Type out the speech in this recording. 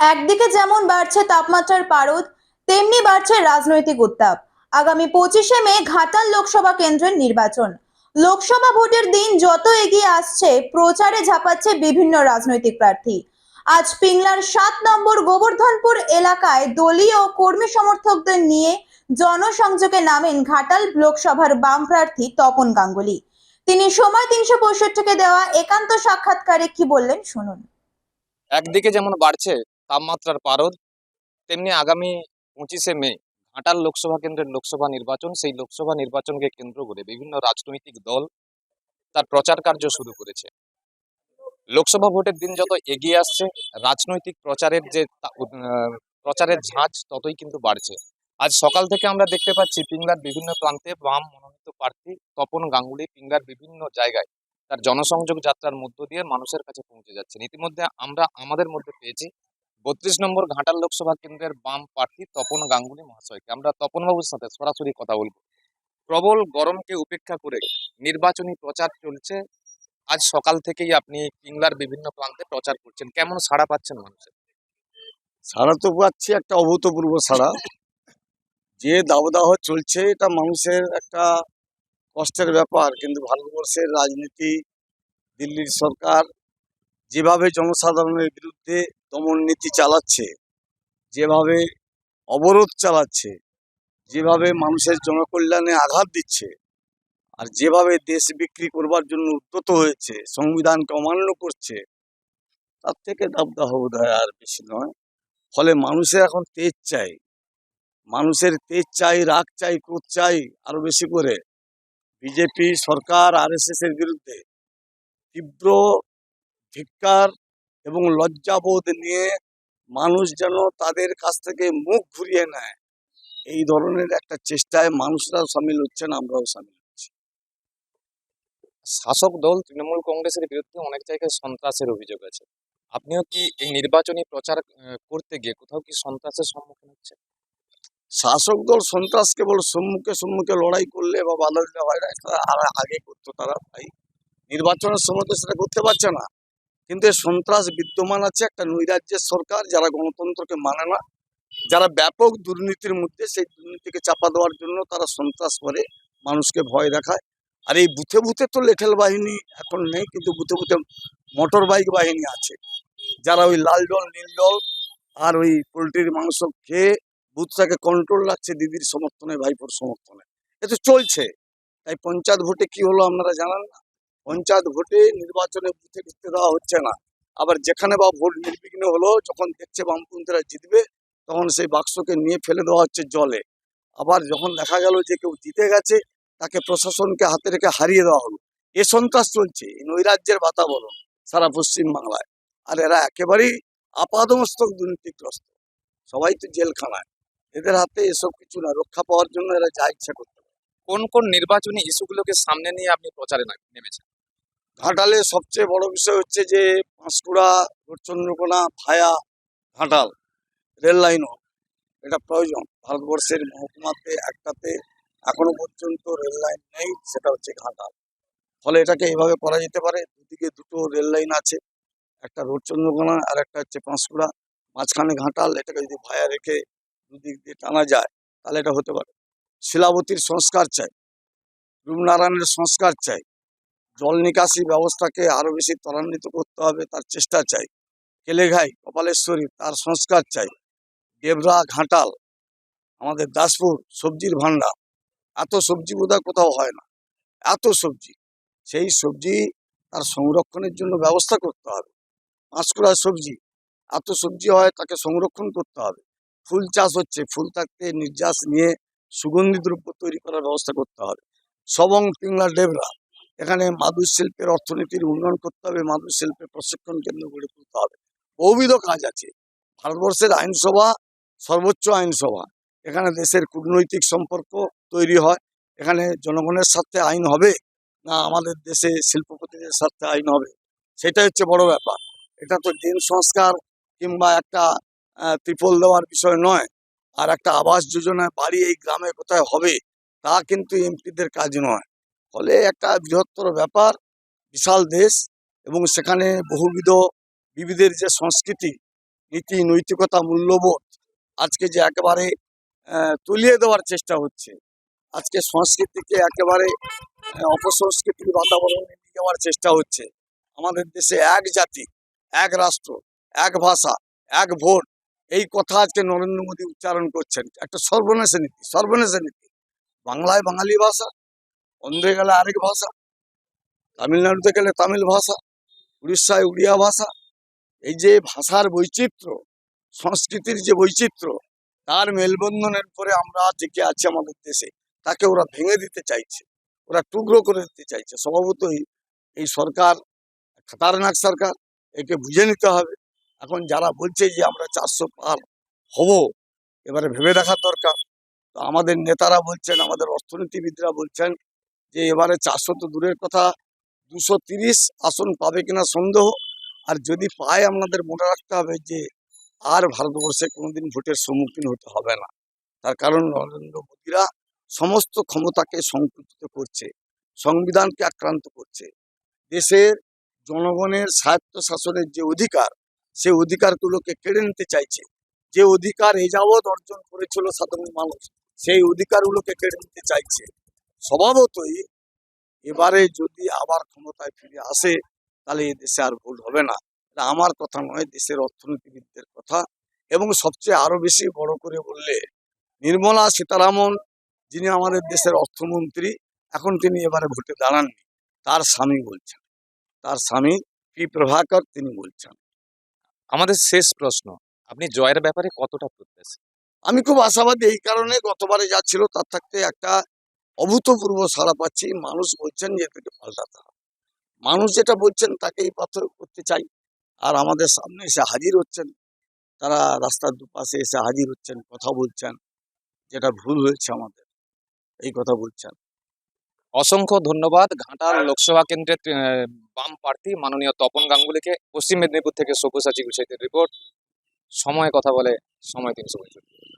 একদিকে যেমন বাড়ছে তাপমাত্রার পারদ, তেমনি বাড়ছে রাজনৈতিক উত্তাপ। আগামী পঁচিশে মে ঘাটাল লোকসভা কেন্দ্রের নির্বাচন। লোকসভা ভোটের দিন যত এগিয়ে আসছে, প্রচারে ঝাঁপাচ্ছে বিভিন্ন রাজনৈতিক প্রার্থী। আজ পিংলার সাত নম্বর গোবর্ধনপুর এলাকায় দলীয় কর্মী সমর্থকদের নিয়ে জনসংযোগে নামেন ঘাটাল লোকসভার বাম প্রার্থী তপন গাঙ্গুলি। তিনি সময় তিনশো পঁয়ষট্টিকে দেওয়া একান্ত সাক্ষাৎকারে কি বললেন শুনুন। একদিকে যেমন বাড়ছে তাপমাত্রার পারদ, তেমনি আগামী পঁচিশে মে, ঘাটাল লোকসভা কেন্দ্রের লোকসভা নির্বাচন, সেই লোকসভা নির্বাচনকে কেন্দ্র করে বিভিন্ন রাজনৈতিক দল তার প্রচার কার্য শুরু করেছে। লোকসভা ভোটের দিন যত এগিয়ে আসছে, রাজনৈতিক প্রচারের যে প্রচারের ঝাঁজ ততই কিন্তু বাড়ছে। আজ সকাল থেকে আমরা দেখতে পাচ্ছি পিংলার বিভিন্ন প্রান্তে বাম মনোনীত প্রার্থী তপন গাঙ্গুলি পিংলার বিভিন্ন জায়গায় তার জনসংযোগ যাত্রার মধ্য দিয়ে মানুষের কাছে পৌঁছে যাচ্ছেন। ইতিমধ্যে আমরা, আমাদের মধ্যে পেয়েছি বত্রিশ নম্বর ঘাটাল লোকসভা কেন্দ্রের বাম প্রার্থী তপন গাঙ্গুলি মহাশয়কে আমরা তপনবাবুর সাথে সরাসরি কথা বলব। প্রবল গরমকে উপেক্ষা করে নির্বাচনী প্রচার চলছে। আজ সকাল থেকেই আপনি কিংলার বিভিন্ন প্রান্তে প্রচার করছেন। কেমন সাড়া পাচ্ছেন মানুষের? সাড়া তো পাচ্ছি, একটা অভূতপূর্ব সাড়া। যে দাবদাহ চলছে, এটা মানুষের একটা কষ্টের ব্যাপার। কিন্তু ভারতবর্ষের রাজনীতি, দিল্লির সরকার যেভাবে জনসাধারণের বিরুদ্ধে দমন নীতি চালাচ্ছে, যেভাবে অবরোধ চালাচ্ছে, যেভাবে মানুষের জনকল্যাণে আঘাত দিচ্ছে, আর যেভাবে দেশ বিক্রি করবার জন্য উদ্যত হয়েছে, সংবিধানকে অমান্য করছে, তার থেকে দাবদাহ বোধ হয় আর বেশি নয়। ফলে মানুষের এখন তেজ চাই মানুষের তেজ চাই, রাগ চাই, ক্রোধ চাই আরও বেশি করে। বিজেপি সরকার, আর এর বিরুদ্ধে তীব্র ধিক্কার এবং লজ্জাবোধ নিয়ে মানুষ যেন তাদের কাছ থেকে মুখ ঘুরিয়ে নেয়। এই ধরনের একটা চেষ্টায় মানুষরাও সামিল হচ্ছেন আমরাও সামিল হচ্ছি। শাসক দল তৃণমূল কংগ্রেসের বিরুদ্ধে অনেক জায়গায় সন্ত্রাসের অভিযোগ আছে। আপনিও কি এই নির্বাচনী প্রচার করতে গিয়ে কোথাও কি সন্ত্রাসের সম্মুখীন হচ্ছেন? শাসক দল সন্ত্রাস কেবল সম্মুখে সম্মুখে লড়াই করলে বা বাধা দিলে হয় না আর আগে করতো তারা তাই নির্বাচনের সময় তো সেটা করতে পারছে না। কিন্তু সন্ত্রাস বিদ্যমান আছে একটা নৈরাজ্যের সরকার যারা গণতন্ত্রকে মানে না, যারা ব্যাপক দুর্নীতির মধ্যে সেই দুর্নীতিকে চাপা দেওয়ার জন্য তারা সন্ত্রাস করে মানুষকে ভয় দেখায়। আর এই বুথে বুথে তো লেঠেল বাহিনী এখন নেই, কিন্তু বুথে বুথে মোটর বাইক বাহিনী আছে। যারা ওই লাল জল নীল জল আর ওই পোলট্রির মাংস খেয়ে বুথটাকে কন্ট্রোল রাখছে দিদির সমর্থনে, ভাইপোর সমর্থনে। এ তো চলছে। তাই পঞ্চায়েত ভোটে কি হলো আপনারা জানান না? পঞ্চায়েত ভোটে নির্বাচনে বুথে ঢুকতে দেওয়া হচ্ছে না। আবার যেখানে বা ভোট নির্বিঘ্ন হলো, যখন দেখছে বামপন্থীরা জিতবে, তখন সেই বাক্সকে নিয়ে ফেলে দেওয়া হচ্ছে জলে। আবার যখন দেখা গেল যে কেউ জিতে গেছে, তাকে প্রশাসনকে হাতে রেখে হারিয়ে দেওয়া হলো। এ সন্ত্রাস চলছে নৈরাজ্যের বাতাবরণ সারা পশ্চিম বাংলায় আর এরা একেবারেই আপাদমস্তক দুর্নীতিগ্রস্ত। সবাই তো জেলখানায়। এদের হাতে এসব কিছু না, রক্ষা পাওয়ার জন্য এরা যা ইচ্ছা করতে কোন কোন নির্বাচনী ইস্যুগুলোকে সামনে নিয়ে আপনি প্রচারে নেমেছেন? ঘাটালে সবচেয়ে বড় বিষয় হচ্ছে যে Panskura Chandrakona via, Ghatal, rail line হোক এটা প্রয়োজন। ভারতবর্ষের মহকুমাতে একটাতে এখনও পর্যন্ত রেল লাইন নেই, সেটা হচ্ছে ঘাটাল। ফলে এটাকে এভাবে করা যেতে পারে। দুদিকে দুটো রেল লাইন আছে, একটা রোড চন্দ্রকোনা আর একটা হচ্ছে পাঁশকুড়া মাঝখানে ঘাটাল, এটাকে যদি ভায়া রেখে দুদিক দিয়ে টানা যায়, তাহলে এটা হতে পারে। শিলাবতীর সংস্কার চাই, রূপনারায়ণের সংস্কার চাই। জল নিকাশি ব্যবস্থাকে আরও বেশি ত্বরান্বিত করতে হবে, তার চেষ্টা চাই। কেলেঘাই কপালেশ্বরী তার সংস্কার চাই। দেবরা ঘাটাল, আমাদের দাসপুর, সবজির ভান্ডার এত সবজি বোধহয় কোথাও হয় না। এত সবজি, সেই সবজি তার সংরক্ষণের জন্য ব্যবস্থা করতে হবে। পাঁচকুড়া সবজি, এত সবজি হয় তাকে সংরক্ষণ করতে হবে। ফুল চাষ হচ্ছে, ফুল থাকতে নির্যাস নিয়ে সুগন্ধি দ্রব্য তৈরি করার ব্যবস্থা করতে হবে। সবং, পিংলা, ডেবরা এখানে মাদুর শিল্পের অর্থনীতির উন্নয়ন করতে হবে, মাদুর শিল্পের প্রশিক্ষণ কেন্দ্র গড়ে তুলতে হবে। বহুবিধ কাজ আছে। ভারতবর্ষের আইনসভা, সর্বোচ্চ আইনসভা। এখানে দেশের কূটনৈতিক সম্পর্ক তৈরি হয়। এখানে জনগণের সাথে আইন হবে না আমাদের দেশে শিল্পপতিদের সাথে আইন হবে? সেটাই হচ্ছে বড় ব্যাপার। এটা তো দিন সংস্কার কিংবা একটা ত্রিপল দেওয়ার বিষয় নয়। আর একটা আবাস যোজনায় বাড়ি এই গ্রামে কোথায় হবে, তা কিন্তু এমপিদের কাজ নয়। ফলে একটা বৃহত্তর ব্যাপার, বিশাল দেশ এবং সেখানে বহুবিধ বিবিধের যে সংস্কৃতি, নীতি, নৈতিকতা, মূল্যবোধ আজকে যে একেবারে তুলিয়ে দেওয়ার চেষ্টা হচ্ছে। আজকে সংস্কৃতিকে একেবারে অপসংস্কৃতির বাতাবরণে নিয়ে যাওয়ার চেষ্টা হচ্ছে। আমাদের দেশে এক জাতি, এক রাষ্ট্র, এক ভাষা, এক ভোট, এই কথা আজকে নরেন্দ্র মোদী উচ্চারণ করছেন। একটা সর্বনেশে নীতি সর্বনেশে নীতি। বাংলায় বাঙালি ভাষা অন্ধ্রে গেলে আরেক ভাষা, তামিলনাড়ুতে গেলে তামিল ভাষা, উড়িষ্যায় উড়িয়া ভাষা। এই যে ভাষার বৈচিত্র্য, সংস্কৃতির যে বৈচিত্র্য, তার মেলবন্ধনের পরে আমরা টিকে আছি আমাদের দেশে। তাকে ওরা ভেঙে দিতে চাইছে, ওরা টুকরো করে দিতে চাইছে। স্বভাবতই এই সরকার, খাতারনাক সরকার, একে বুঝে নিতে হবে। এখন যারা বলছে যে আমরা চারশো পার হব, এবারে ভেবে দেখার দরকার। তো আমাদের নেতারা বলছেন, আমাদের অর্থনীতিবিদরা বলছেন যে এবারে চারশো তো দূরের কথা, দুশো তিরিশ আসন পাবে কিনা সন্দেহ। আর যদি পায় আপনাদের মনে রাখতে হবে যে, আর ভারতবর্ষে কোনোদিন ভোটের সম্মুখীন হতে হবে না। তার কারণ নরেন্দ্র মোদীরা সমস্ত ক্ষমতাকে সংকুচিত করছে, সংবিধানকে আক্রান্ত করছে। দেশের জনগণের স্বায়ত্ত শাসনের যে অধিকার, সেই অধিকারগুলোকে কেড়ে নিতে চাইছে। যে অধিকার এই যাবৎ অর্জন করেছিল সাধারণ মানুষ, সেই অধিকারগুলোকে কেড়ে নিতে চাইছে। স্বভাবতই এবারে যদি আবার ক্ষমতায় ফিরে আসে তাহলে এই দেশে আর ভুল হবে না। এটা আমার কথা নয় দেশের অর্থনীতিবিদদের কথা। এবং সবচেয়ে আরও বেশি বড় করে বললে নির্মলা সীতারামন যিনি আমাদের দেশের অর্থমন্ত্রী এখন তিনি এবারে ভোটে দাঁড়াননি। তার স্বামী বলছেন। তার স্বামী পি প্রভাকর তিনি বলছেন। আমাদের শেষ প্রশ্ন আপনি জয়ের ব্যাপারে কতটা প্রত্যাশী? আমি খুব আশাবাদী এই কারণে গতবারে যা ছিল তার থাকতে একটা অভূতপূর্ব সাড়া পাচ্ছি। মানুষ বলছেন যে, এটাকে পাল্টাতে হবে। মানুষ যেটা বলছেন, তাকেই পাথর করতে চাই। আর আমাদের সামনে এসে হাজির হচ্ছেন। তারা রাস্তার দুপাশে এসে হাজির হচ্ছেন, কথা বলছেন। যেটা ভুল হয়েছে আমাদের, এই কথা বলছেন। অসংখ্য ধন্যবাদ। ঘাটাল লোকসভা কেন্দ্রের বাম প্রার্থী মাননীয় তপন গাঙ্গুলিকে। পশ্চিম মেদিনীপুর থেকে সব্যসাচী বিষয়টির রিপোর্ট। সময় কথা বলে, সময় তিনশো পঁয়ষট্টি।